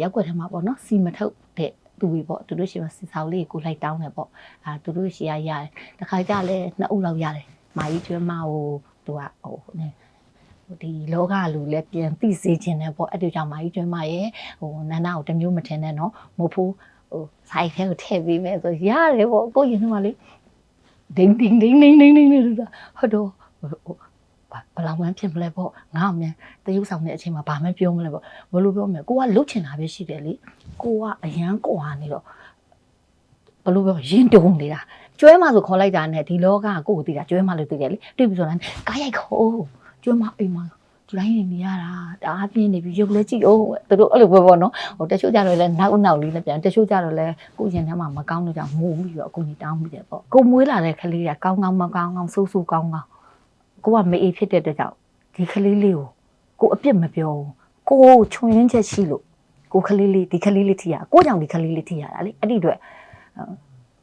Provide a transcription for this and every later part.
ရက်ွက်ထဲမှာပေါ့နော်စီမထုတ်တဲ့သူတွေပေါ့သူတို့ရှိမှစီစာလေးကိုလိုက်တောင်းတယ်ပေါ့အာသူတို့ရှိရရတယ်တခါကြလဲနှစ်အုပ်လောက်ရတယ်မာကြီးကျွမ်းမကိုသူကဟိုနေဒီလောကလူလည်းပြန်သိစေခြင်းနဲ့ပေါ့အဲ့ဒီကြောင့်မာကြီးကျွမ်းမရဲ့ဟိုနန္ဒကိုတစ်မျိုးမထင်နဲ့နော်မဟုတ်ဘူးဟိုဆိုင်ထဲကိုထည့်ပေးမယ်ဆိုရတယ်ပေါ့ကိုရင်ကမှလေဒင်းဒင်းဒင်းဒင်းဒင်းဒင်းဆိုတာဟုတ်တော့ဟို ဘယ်လောက်မှဖြစ်မလဲပေါ့ငါ့အမြန်တရုပ်ဆောင်တဲ့အချိန်မှာဘာမှပြောမလဲပေါ့ဘယ်လိုပြောမလဲကိုကလှုပ်ချင်တာပဲရှိတယ်လေကိုကအရန်ကွာနေတော့ဘလို့ပြောရင်တုံနေတာကျွဲမဆိုခေါ်လိုက်တာနဲ့ဒီလောကကကိုကိုသိတာကျွဲမလို့သိတယ်လေတွေ့ပြီဆိုတော့ကားရိုက်ခေါ်ကျွဲမအိမ်မှာဒီတိုင်းနေနေရတာတအားပြင်းနေပြီရုပ်လည်းကြည့်အောင်သူတို့အဲ့လိုပဲပေါ့နော်ဟိုတချို့ကြတော့လည်းနောက်နောက်လေးလည်းပြန်တချို့ကြတော့လည်းကိုရင်ထဲမှာမကောင်းလို့ကြောင့်ငိုပြီးတော့အကူကြီးတောင်းမိတယ်ပေါ့ကိုမွေးလာတဲ့ကလေးကကောင်းကောင်းမကောင်းကောင်းဆူဆူကောင်းကောင်း ကိုကမေးအေးဖြစ်တဲ့အတွက်ကြောင့်ဒီကလေးလေးကိုကိုအပြစ်မပြောဘူးကိုချွန်ရင်းချက်ရှိလို့ကိုခလေးလေးဒီခလေးလေးထိရကိုကြောင့်ဒီခလေးလေးထိရတာလေအဲ့ဒီအတွက်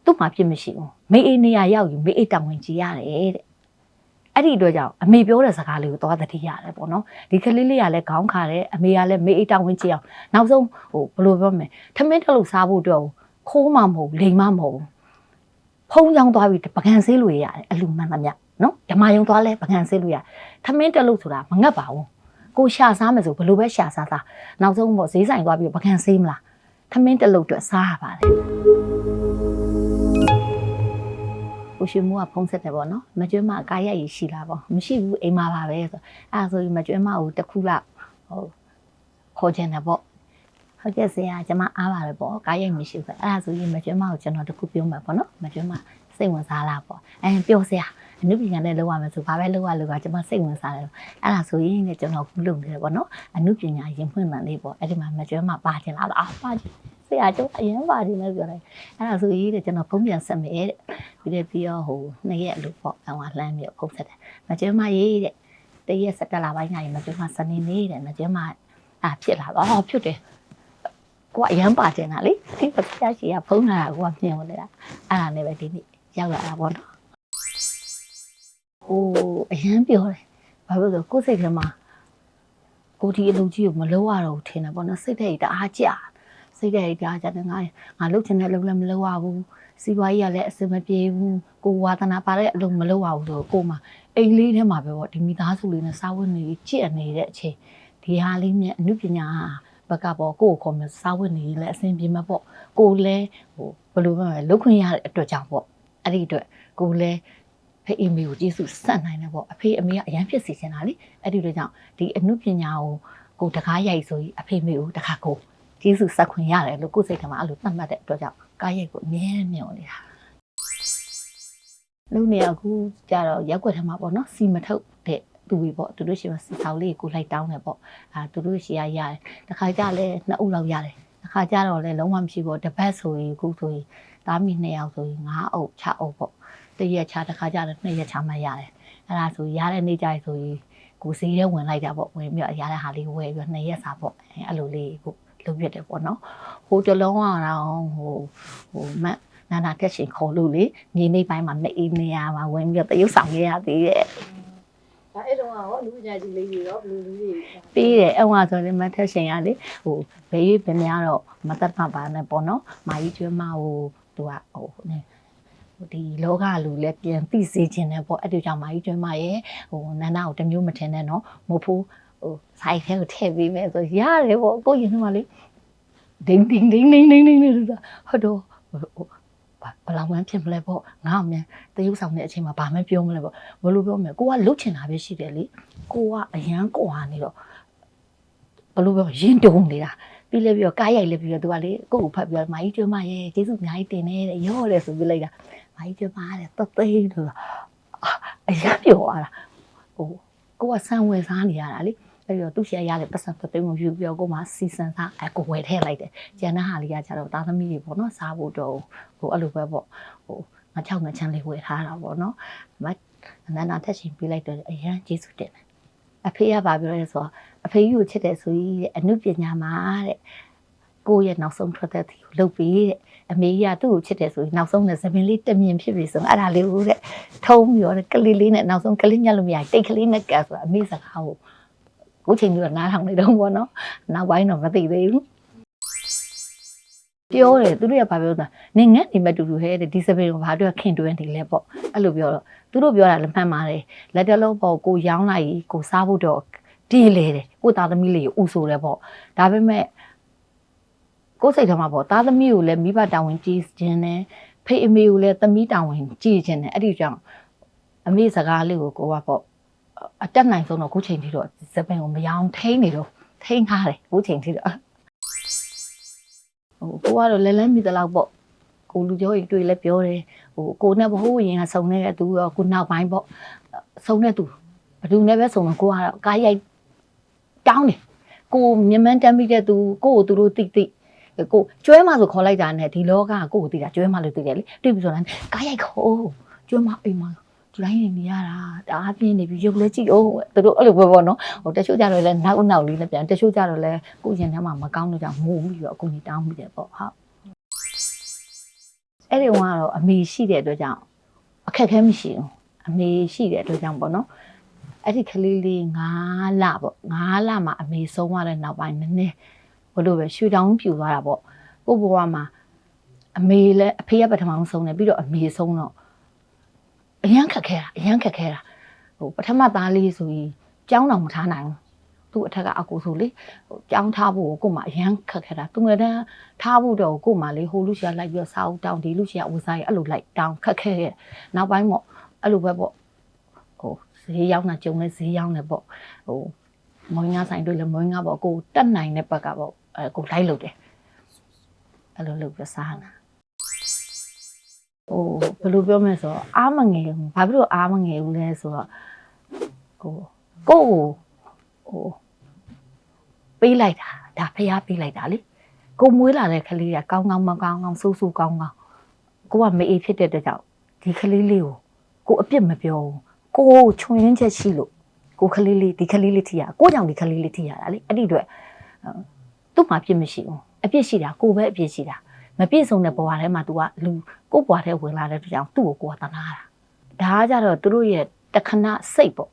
သူ့မှာဖြစ်မရှိဘူးမေအေးနေရရောက်ယူမေအေးတောင်ဝင်ကြည့်ရတယ်တဲ့အဲ့ဒီအတွက်ကြောင့်အမေပြောတဲ့စကားလေးကိုသွားသတိရတယ်ပေါ့နော်ဒီခလေးလေးကလည်းခေါင်းခါတယ်အမေကလည်းမေအေးတောင်ဝင်ကြည့်အောင်နောက်ဆုံးဟိုဘယ်လိုပြောမလဲထမင်းတစ်လုံးစားဖို့အတွက်ခိုးမှမဟုတ်လိမ်မှမဟုတ်ဖုံးကြောင်းသွားပြီးပကံဆေးလို့ရတယ်အလူမှန်သမျှ နော်ဓမ္မယုံသွားလဲပကံဆေးလို့ရထမင်းတစ်လုံးဆိုတာမငတ်ပါဘူးကိုရှာစားမယ်ဆိုဘယ်လိုပဲရှာစားစားနောက်ဆုံးပေါ့ဈေးဆိုင်သွားပြီးပကံဆေးမလားထမင်းတစ်လုတ်အတွက်စားရပါတယ်ကိုရှင်မိုးကဖုံးဆက်တယ်ပေါ့နော်မကျွမ်းမအကားရက်ရရှိလားပေါ့မရှိဘူးအိမ်မှာပါပဲဆိုအဲ့ဒါဆိုရင်မကျွမ်းမကိုတစ်ခုလောက်ဟိုခေါ်ချင်တယ်ပေါ့ဟုတ်ကဲ့ဆရာကျွန်မအားပါတယ်ပေါ့ကားရိုက်မရှိဘူးဆိုအဲ့ဒါဆိုရင်မကျွမ်းမကိုကျွန်တော်တစ်ခုပြောမှာပေါ့နော်မကျွမ်းမစိတ်ဝင်စားလားပေါ့အဲပြောဆရာ အနုပညာနဲ့လောက်ရမယ်ဆိုဘာပဲလောက်ရလို့ကကျွန်မစိတ်ဝင်စားတယ်အဲ့ဒါဆိုရင်လည်းကျွန်တော်ခုလုပ်နေတယ်ပေါ့နော်အနုပညာရင်ဖွင့်မှန်လေးပေါ့အဲ့ဒီမှာမကျွမ်းမပါချင်လားအာပါချင်ဆရာကျုပ်အရင်ပါချင်လို့ပြောတယ်အဲ့ဒါဆိုရင်တဲ့ကျွန်တော်ဖုန်းပြန်ဆက်မယ်တဲ့ပြီးတဲ့ပြီးတော့ဟိုနှစ်ရက်လို့ပေါ့အဝလှမ်းပြီးဖုန်းဆက်တယ်မကျွမ်းမရေးတဲ့တရက်ဆက်တက်လာပိုင်းညရင်မကျွမ်းမစနေနေ့တဲ့မကျွမ်းမအာဖြစ်လာတော့အော်ဖြစ်တယ်ကိုကအရန်ပါချင်တာလေဒီပပြရှိကဖုန်းလာတာကိုကမြင်နေတာအဲ့ဒါနဲ့ပဲဒီနေ့ရောက်လာတာပေါ့နော် ဟိုအရန်ပြောတယ်ဘာလို့လဲဆိုကိုယ်စိတ်ထဲမှာကိုဒီအလုပ်ကြီးကိုမလုပ်ရတော့ဘူးထင်တယ်ပေါ့နော်စိတ်ထဲတအားကြစိတ်ထဲတအားကြတယ်ငါငါလုပ်ချင်တဲ့အလုပ်လည်းမလုပ်ရဘူးစီးပွားရေးကလည်းအဆင်မပြေဘူးကိုဝါသနာပါတဲ့အလုပ်မလုပ်ရဘူးဆိုတော့ကိုမှအိမ်လေးထဲမှာပဲပေါ့ဒီမိသားစုလေးနဲ့စားဝတ်နေကြည့်နေတဲ့အချိန်ဒီဟာလေးနဲ့အမှုပညာဘက်ကပေါ့ကိုယ့်ကိုခေါ်မယ်စားဝတ်နေလည်းအဆင်ပြေမှာပေါ့ကိုလည်းဟိုဘယ်လိုပြောမလဲလုပ်ခွင့်ရတဲ့အတွက်ကြောင့်ပေါ့အဲ့ဒီအတွက်ကိုလည်း ဖေအမေကိုကျေးဇူးဆက်နိုင်တယ်ပေါ့အဖေအမေကအရန်ဖြစ်စီချင်တာလေအဲ့ဒီလိုကြောင့်ဒီအမှုပညာကိုကိုတကားရိုက်ဆိုရင်အဖေမေကိုတခါကိုကျေးဇူးဆက်ခွင့်ရတယ်လို့ကိုယ်စိတ်ထဲမှာအဲ့လိုသတ်မှတ်တဲ့အတွက်ကြောင့်ကားရိုက်ကိုအမြဲမြင်နေတာလုံနေအခုကြတော့ရက်ွက်ထဲမှာပေါ့နော်စီမထုတ်တဲ့သူတွေပေါ့သူတို့ရှိမှစီဆောင်လေးကိုလိုက်တောင်းတယ်ပေါ့အာသူတို့ရှိရရတယ်တခါကြလဲနှစ်အုပ်လောက်ရတယ်တခါကြတော့လဲလုံးဝမရှိဘူးတပတ်ဆိုရင်အခုဆိုရင်သားမိနှစ်ယောက်ဆိုရင်9အုပ်6အုပ်ပေါ့ တရက်ချတစ်ခါကြတယ်နှစ်ရက်ချမှရတယ်အဲ့ဒါဆိုရတဲ့နေ့ကြရဆိုရင်ကိုစီးရဲဝင်လိုက်တာပေါ့ဝင်ပြီးတော့ရတဲ့ဟာလေးဝယ်ပြီးနှစ်ရက်စာပေါ့အဲ့လိုလေးကိုလုပ်ပြတယ်ပေါ့နော်ဟိုတလုံးကတော့ဟိုဟိုမနာနာတက်ရှင်ခေါ်လို့လေမြေနေပိုင်းမှာနှစ်အေးနေရမှာဝင်ပြီးတော့တရုပ်ဆောင်ရရသေးတယ်ဒါအဲ့တုန်းကရောလူပညာကြီးလေးတွေရောဘယ်လိုလူတွေပြီးတယ်အုံကဆိုရင်မထက်ရှင်ရလေဟိုဘေးရွေးပင်များတော့မတတ်မှပါနဲ့ပေါ့နော်မာကြီးကျွေးမဟိုသူကဟိုနေ ဒီလောကလူလည်းပြန်သိစေခြင်းနဲ့ပေါ့အဲ့ဒီကြောင့်မာကြီးကျွေးမရဲ့ဟိုနန္ဒကိုတစ်မျိုးမထင်နဲ့နော်မဟုတ်ဘူးဟိုဆိုင်ထဲကိုထည့်ပေးမယ်ဆိုရတယ်ပေါ့ကိုရင်ကမှလေဒင်းဒင်းဒင်းဒင်းဒင်းဒင်းဆိုတာဟုတ်တော့ဟိုဘယ်လောက်မှဖြစ်မလဲပေါ့ငါ့အမြန်တရုပ်ဆောင်တဲ့အချိန်မှာဘာမှပြောမလဲပေါ့ဘယ်လိုပြောမလဲကိုကလုတ်ချင်တာပဲရှိတယ်လေကိုကအရန်ကွာနေတော့ဘလို့ပြောရင်တုံနေတာပြီးလဲပြီးတော့ကားရိုက်လဲပြီးတော့သူကလေကိုယ့်ကိုဖတ်ပြီးတော့မာကြီးကျွမ်းမရဲ့ကျေးဇူးအများကြီးတင်နေတဲ့ရော့တယ်ဆိုပြီးလိုက်တာ မာကြီးကျွမ်းမတဲ့တသိန်းလို့အရာပြောသွားတာဟိုကိုကဆန်ဝယ်စားနေရတာလေအဲ့တော့သူ့ရှယ်ရတဲ့ပတ်စံတသိန်းကိုယူပြီးတော့ကိုမှစီစံစားအကိုဝယ်ထည့်လိုက်တယ်ကျန်တဲ့ဟာလေးကကျတော့သားသမီးတွေပေါ့နော်စားဖို့တော့ဟိုအဲ့လိုပဲပေါ့ဟိုငါချောက်ငါချမ်းလေးဝယ်ထားတာပေါ့နော်မနန္ဒာထက်ရှင်ပြလိုက်တော့အရန်ကျေးဇူးတင်တယ်အဖေကပါပြောရဲဆိုတော့အဖေကြီးကိုချစ်တယ်ဆိုကြီးတဲ့အမှုပညာမှာတဲ့ကိုယ့်ရဲ့နောက်ဆုံးထွက်သက်သည်ကိုလုပ်ပေးတဲ့ အမေကြီးကသူ့ကိုချစ်တယ်ဆိုရင်နောက်ဆုံးနဲ့သပင်လေးတမြင်ဖြစ်ပြီဆိုရင်အဲ့ဒါလေးကိုတဲ့ထုံးပြီးတော့ကလေးလေးနဲ့နောက်ဆုံးကလေးညက်လို့မရတိတ်ကလေးနဲ့ကတ်ဆိုတာအမေစကားကိုကိုချိန်ပြီးတော့နားထောင်နေတော့ဘောနော်နောက်ပိုင်းတော့မသိသေးဘူးပြောတယ်သူတို့ကဘာပြောတာနေငက်နေမဲ့တူတူဟဲ့တဲ့ဒီစပင်ကိုဘာအတွက်ခင်တွင်းနေလဲပေါ့အဲ့လိုပြောတော့သူတို့ပြောတာလည်းမှန်ပါတယ်လက်တလုံးပေါ့ကိုရောင်းလိုက်ကိုစားဖို့တော့ပြေးလေတယ်ကိုသားသမီးလေးကိုဥဆိုတယ်ပေါ့ဒါပေမဲ့ ကိုယ်စိတ်ထဲမှာပေါ့သားသမီးကိုလည်းမိဘတာဝန်ကြီးခြင်းနဲ့ဖေအမေကိုလည်းသမီးတာဝန်ကြီးခြင်းနဲ့အဲ့ဒီကြောင့်အမေစကားလေးကိုကိုကပေါ့အတက်နိုင်ဆုံးတော့ခုချိန်ထိတော့စပင်ကိုမရောင်းထိန်းနေတော့ထိန်းထားတယ်ခုချိန်ထိတော့ဟိုကိုကတော့လဲလဲမိသလောက်ပေါ့ကိုလူကြောကြီးတွေ့လဲပြောတယ်ဟိုကိုနဲ့ဘဟိုးရင်ကစုံနေတဲ့သူရောကိုနောက်ပိုင်းပေါ့စုံတဲ့သူဘယ်သူနဲ့ပဲစုံတော့ကိုကတော့ကားရိုက်တောင်းတယ်ကိုမြမန်းတမ်းပြီးတဲ့သူကိုကိုသူတို့တိတိ ကိုကျွဲမဆိုခေါ်လိုက်တာနဲ့ဒီလောကကကိုကိုတိတာကျွဲမလို့တိတယ်လေတွေ့ပြီဆိုတော့ကားရိုက်ခေါ်ကျွဲမအိမ်မှာဒီတိုင်းနေနေရတာတအားပြင်းနေပြီရုပ်လည်းကြည့်အောင်သူတို့အဲ့လိုပဲပေါ့နော်ဟိုတချို့ကြတော့လဲနောက်နောက်လေးလည်းပြန်တချို့ကြတော့လဲကိုရင်ထဲမှာမကောင်းလို့ကြောင့်ငိုပြီးတော့အကူကြီးတောင်းမိတယ်ပေါ့ဟုတ်အဲ့ဒီဝင်ကတော့အမေရှိတဲ့အတွက်ကြောင့်အခက်အခဲမရှိဘူးအမေရှိတဲ့အတွက်ကြောင့်ပေါ့နော်အဲ့ဒီကလေးလေး9လပေါ့9လမှာအမေဆုံးသွားတဲ့နောက်ပိုင်းနည်းနည်းဘ လို့ပဲရွှေတောင်ပြူသွားတာပေါ့ကိုဘွားမှာအမေလည်းအဖေကပထမဆုံးတယ်ပြီးတော့အမေဆုံးတော့အရန်ခက်ခဲတာအရန်ခက်ခဲတာဟိုပထမသားလေးဆိုရင်ကြောင်းတော်မထားနိုင်ဘူးသူ့အထက်ကအကူဆိုလေဟိုကြောင်းထားဖို့ကိုကို့မှာအရန်ခက်ခဲတာသူငယ်တန်းထားဖို့တော့ကို့မှာလေဟိုလူရှာလိုက်ပြီးတော့စားအောင်တောင်းဒီလူရှာဝစားရအဲ့လိုလိုက်တောင်းခက်ခဲခဲ့နောက်ပိုင်းပေါ့အဲ့လိုပဲပေါ့ဟိုဈေးရောက်တာကြုံလဲဈေးရောက်နေပေါ့ဟိုမွေးငါဆိုင်တွေ့လဲမွေးငါပေါ့ကိုတက်နိုင်တဲ့ဘက်ကပေါ့ အဲကိုလိုက်လို့တယ်အဲ့လိုလုပ်ပြီးစားနာဟိုဘယ်လိုပြောမလဲဆိုတော့အားမငယ်ဘူးဘာဖြစ်လို့အားမငယ်ဘူးလဲဆိုတော့ဟိုကိုကိုဟိုပေးလိုက်တာဒါဖះပေးလိုက်တာလေကိုမွေးလာတဲ့ကလေးကကောင်းကောင်းမကောင်းကောင်းဆူဆူကောင်းကောင်းကိုကမအေးဖြစ်တဲ့အတွက်ကြောင့်ဒီကလေးလေးကိုကိုအပြစ်မပြောဘူးကိုကိုချွင်ရင်းချက်ရှိလို့ကိုကလေးလေးဒီကလေးလေးထိရကိုကြောင့်ဒီကလေးလေးထိရတာလေအဲ့ဒီအတွက် သူ့မှာအပြစ်မရှိဘူးအပြစ်ရှိတာကိုပဲအပြစ်ရှိတာမပြည့်စုံတဲ့ဘဝထဲမှာ तू ကလူကိုဘဝထဲဝင်လာတဲ့အတွက်ကြောင့်သူ့ကိုကိုကတနာတာဒါကကြတော့သူတို့ရဲ့တခဏစိတ်ပေါ့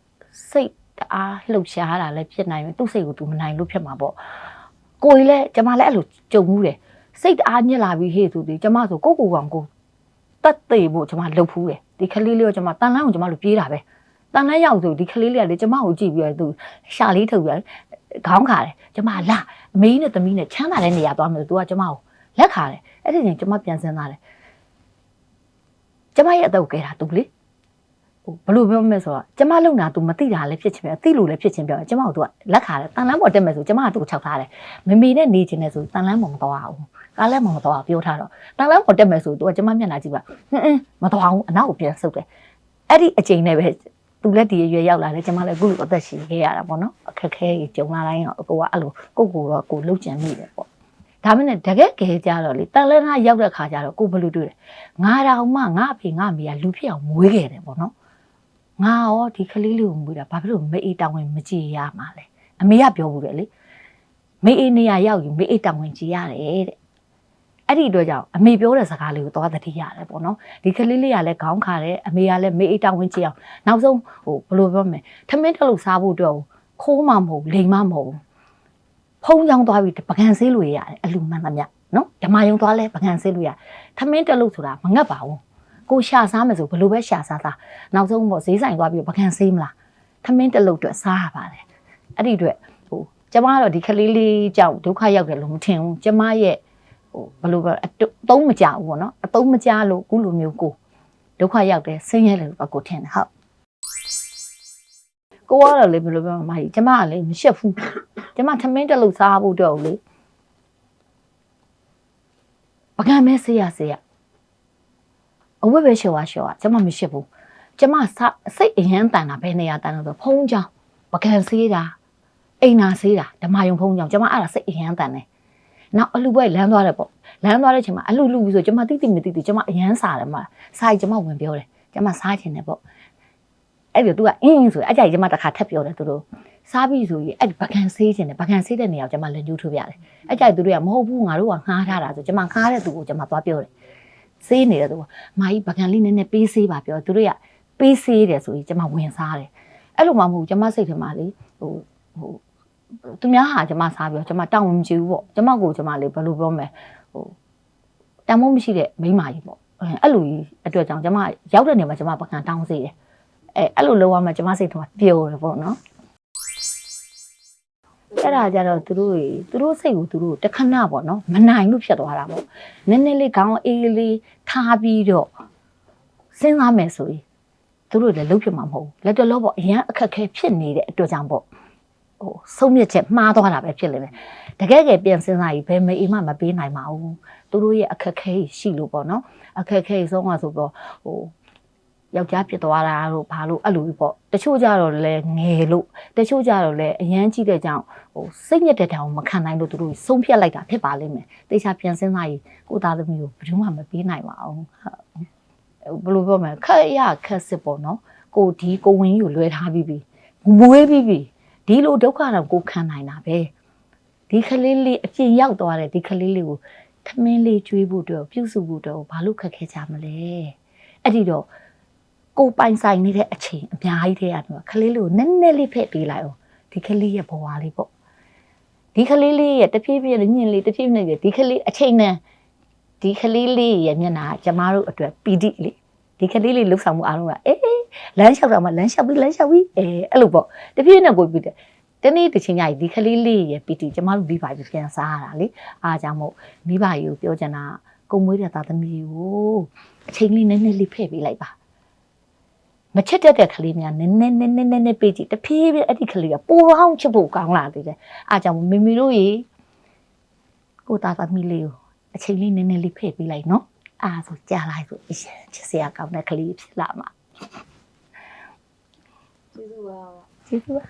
စိတ်တအားလှုပ်ရှားတာလည်းဖြစ်နိုင်တယ်သူ့စိတ်ကို तू မနိုင်လို့ဖြစ်မှာပေါ့ကိုကြီးလည်းကျမလည်းအဲ့လိုကြုံမှုတယ်စိတ်တအားညစ်လာပြီးဟေ့သူဒီကျမဆိုကိုကိုကောင်ကိုတတ်သိဖို့ကျမလှုပ်ဖူးတယ်ဒီကလေးလေးကိုကျမတန်လန်းကိုကျမတို့ပြေးတာပဲတန်လန်းရောက်ဆိုဒီကလေးလေးကလေကျမကိုကြည့်ပြီးတော့သူရှာလေးထုတ်ပြီး ခေါင်းခါတယ်ကျမလာအမေနဲ့သမီးနဲ့ချမ်းသာတဲ့နေရာသွားမယ်ဆိုသူကကျမကိုလက်ခါတယ်အဲ့ဒီချိန်ကျမပြန်စင်းသားတယ်ကျမရဲ့အတော့ကဲတာသူလေဟိုဘလို့ပြောမလဲဆိုတော့ကျမလုံတာ तू မသိတာလည်းဖြစ်ချင်ပဲသိလို့လည်းဖြစ်ချင်ပြောကျမက तू ကလက်ခါတယ်တန်လန်းပေါ်တက်မယ်ဆိုကျမကသူ့ကိုခြောက်ထားတယ်မမေနဲ့နေချင်တယ်ဆိုတန်လန်းမမသွားဘူးကားလည်းမမသွားပြောထားတော့တန်လန်းပေါ်တက်မယ်ဆိုသူကကျမမျက်နှာကြည့်ပါဟင်းအင်းမသွားဘူးအနောက်ကိုပြန်ဆုပ်တယ်အဲ့ဒီအချိန်နဲ့ပဲ သူလည်းဒီရွယ်ရောက်လာတယ်ကျမလည်းအခုလိုအသက်ရှင်ခဲ့ရတာပေါ့နော်အခက်ခဲကြီးကြုံလာတိုင်းတော့ကိုကအဲ့လိုကိုကိုတော့ကိုလှုပ်ကြံမိတယ်ပေါ့ဒါမနဲ့တကယ်ကဲကြတော့လေတန်လန်းကရောက်တဲ့ခါကျတော့ကိုဘယ်လိုတွေ့လဲငါတောင်မှငါအဖေငါအမေကလူဖြစ်အောင်မွေးခဲ့တယ်ပေါ့နော်ငါရောဒီကလေးလေးကိုမွေးတာဘာဖြစ်လို့မအေးတောင်းဝင်မကြည်ရမှာလဲအမေကပြောဘူးတယ်လေမေအေးနေရာရောက်ရင်မေအေးတောင်ဝင်ကြည်ရတယ်တဲ့ အဲ့ဒီအတွက်ကြောင့်အမေပြောတဲ့စကားလေးကိုသွားသတိရတယ်ပေါ့နော်ဒီကလေးလေးကလည်းခေါင်းခါတယ်အမေကလည်းမေအေးတောင်ဝင်ကြည်အောင်နောက်ဆုံးဟိုဘယ်လိုပြောမလဲထမင်းတစ်လို့စားဖို့အတွက်ခိုးမှမဟုတ်လိမ်မှမဟုတ်ဖုံးချောင်းသွားပြီးပကံဆေးလို့ရတယ်အလူမှန်သမျှနော်ဓမ္မယုံသွားလဲပကံဆေးလို့ရထမင်းတစ်လို့ဆိုတာမငတ်ပါဘူးကိုရှာစားမယ်ဆိုဘယ်လိုပဲရှာစားစားနောက်ဆုံးပေါ့ဈေးဆိုင်သွားပြီးပကံဆေးမလားထမင်းတစ်လို့အတွက်စားရပါတယ်အဲ့ဒီအတွက်ကျမကတော့ဒီကလေးလေးကြောင့်ဒုက္ခရောက်တယ်လို့မထင်ဘူးကျမရဲ့ ဟိုဘယ်လိုပဲအတုအသုံးမကြဘူးပေါ့နော်အသုံးမကြလို့ခုလိုမျိုးကိုဒုက္ခရောက်တယ်ဆင်းရဲတယ်လို့ကိုထင်တယ်ဟုတ်ကိုကတော့လေဘယ်လိုပြောမလဲကျမကလေမရှက်ဘူးကျမထမင်းတက်လို့စားဖို့တော့လေပကံမဲဆေးရဆေးရအဝတ်ပဲရှော်ရရှော်ရကျမမရှက်ဘူးကျမစိတ်အရန်တန်တာဘယ်နေရာတန်လို့ဆိုဖုံးချောင်းပကံဆေးတာအိမ်နာဆေးတာဓမ္မယုံဖုံးကြောင့်ကျွန်မအဲ့ဒါစိတ်အရန်တန်တယ်။ နောက်အလူပွဲလမ်းသွားတယ်ပေါ့။လမ်းသွားတဲ့အချိန်မှာအလူလူပြီးဆိုကျွန်မတိတိမတိတိကျွန်မအရန်စားတယ်မှာစားရင်ကျွန်မဝင်ပြောတယ်။ကျွန်မစားချင်တယ်ပေါ့။အဲ့ဒီသူကအင်းဆိုအကြိုက်ကျွန်မတစ်ခါထပ်ပြောတယ်သူတို့စားပြီးဆိုရင်အဲ့ဒီဗကန်ဆေးချင်တယ်ဗကန်ဆေးတဲ့နေရာကိုကျွန်မလက်ညှိုးထိုးပြတယ်။အကြိုက်သူတွေကမဟုတ်ဘူးငါတို့ကငှားထားတာဆိုကျွန်မငှားတဲ့သူကိုကျွန်မသွားပြောတယ်။ဆေးနေတဲ့သူကမာကြီးဗကန်လေးနည်းနည်းပေးဆေးပါပြောသူတွေကပေးဆေးတယ်ဆိုရင်ကျွန်မဝင်စားတယ်။အဲ့လိုမှမဟုတ်ကျွန်မစိတ်ထဲမှာလေဟိုဟို သူများဟာကျမစားပြီးတော့ကျမတောင်းဝင်မကြည့်ဘူးပေါ့ကျမကိုကျမလေးဘယ်လိုပြောမလဲဟိုတန်မိုးမရှိတဲ့မိန်းမကြီးပေါ့အဲအဲ့လိုကြီးအတွက်ကြောင့်ကျမရောက်တဲ့နေရာမှာကျမပကံတောင်းစေတယ်အဲအဲ့လိုလုပ်ရမှကျမစိတ်ထဲမှာပျော်တယ်ပေါ့နော်အဲ့ဒါကြတော့သူတို့တွေသူတို့စိတ်ကိုသူတို့တခဏပေါ့နော်မနိုင်လို့ဖြစ်သွားတာပေါ့နည်းနည်းလေးခေါင်းအေးလေးထားပြီးတော့စဉ်းစားမယ်ဆိုရင်သူတို့လည်းလုပ်ဖြစ်မှာမဟုတ်ဘူးလက်တလောပေါ့အရန်အခက်အခဲဖြစ်နေတဲ့အတွက်ကြောင့်ပေါ့ ဟိုဆုံးမြတ်ချက်မှားသွားတာပဲဖြစ်လိမ့်မယ်တကယ်ကယ်ပြန်စဉ်းစားရင်ဘယ်မေအိမ်မှမပေးနိုင်ပါဘူးသူတို့ရဲ့အခက်အခဲရှိလို့ပေါ့နော်အခက်အခဲဆုံးကဆိုတော့ဟိုယောက်ျားဖြစ်သွားတာတို့ဘာလို့အဲ့လိုကြီးပေါ့တချို့ကြတော့လည်းငယ်လို့တချို့ကြတော့လည်းအရန်ကြီးတဲ့ကြောင့်ဟိုစိတ်ညစ်တဲ့တောင်မခံနိုင်လို့သူတို့ဆုံးဖြတ်လိုက်တာဖြစ်ပါလိမ့်မယ်တေချာပြန်စဉ်းစားရင်ကိုယ့်သားသမီးကိုဘယ်သူမှမပေးနိုင်ပါဘူးဟုတ်ဘယ်လိုပြောမလဲခက်ရခက်စစ်ပေါ့နော်ကိုဒီကိုဝင်းကြီးကိုလွဲထားပြီးပြီမွေးပြီးပြီ ဒီလိုဒုက္ခတော့ကိုခံနိုင်တာပဲဒီကလေးလေးအပြင်ရောက်သွားတဲ့ဒီကလေးလေးကိုထမင်းလေးကျွေးဖို့အတွက်ပြုစုဖို့အတွက်ဘာလို့ခက်ခဲကြမလဲအဲ့ဒီတော့ကိုပိုင်ဆိုင်နေတဲ့အချိန်အများကြီးတည်းရတယ်ခလေးလေးကိုနည်းနည်းလေးဖက်ပေးလိုက်အောင်ဒီကလေးရဲ့ဘဝလေးပေါ့ဒီကလေးလေးရဲ့တဖြည်းဖြည်းညင်လေးတဖြည်းဖြည်းနဲ့ဒီကလေးအချိန်နဲ့ဒီကလေးလေးရဲ့မျက်နှာကကျမတို့အတွက်ပီတိလေ ဒီကလေးလေးလှုပ်ဆောင်မှုအားလုံးကအေးလမ်းလျှောက်တော့မှလမ်းလျှောက်ပြီးလမ်းလျှောက်ပြီးအဲအဲ့လိုပေါ့တဖြည်းဖြည်းနဲ့ကိုပြီးတယ်တနေ့တစ်ချိန်ညကြီးဒီကလေးလေးရဲ့ပီတိကျမတို့မိဘကြီးပြန်စားရတာလေအားကြောင့်မို့မိဘကြီးကိုပြောချင်တာကုံမွေးတဲ့သားသမီးကိုအချိန်လေးနည်းနည်းလေးဖဲ့ပေးလိုက်ပါမချစ်တတ်တဲ့ကလေးများနည်းနည်းနည်းနည်းနည်းနည်းပေးကြည့်တဖြည်းဖြည်းအဲ့ဒီကလေးကပိုကောင်းချစ်ဖို့ကောင်းလာသေးတယ်အားကြောင့်မမီတို့ရေကိုသားသမီးလေးကိုအချိန်လေးနည်းနည်းလေးဖဲ့ပေးလိုက်နော် အားဆိုကြားလိုက်ဆိုအရင်ချစ်စရာကောင်းတဲ့ကလေးဖြစ်လာမှာကျေးဇူးပါကျေးဇူးပါ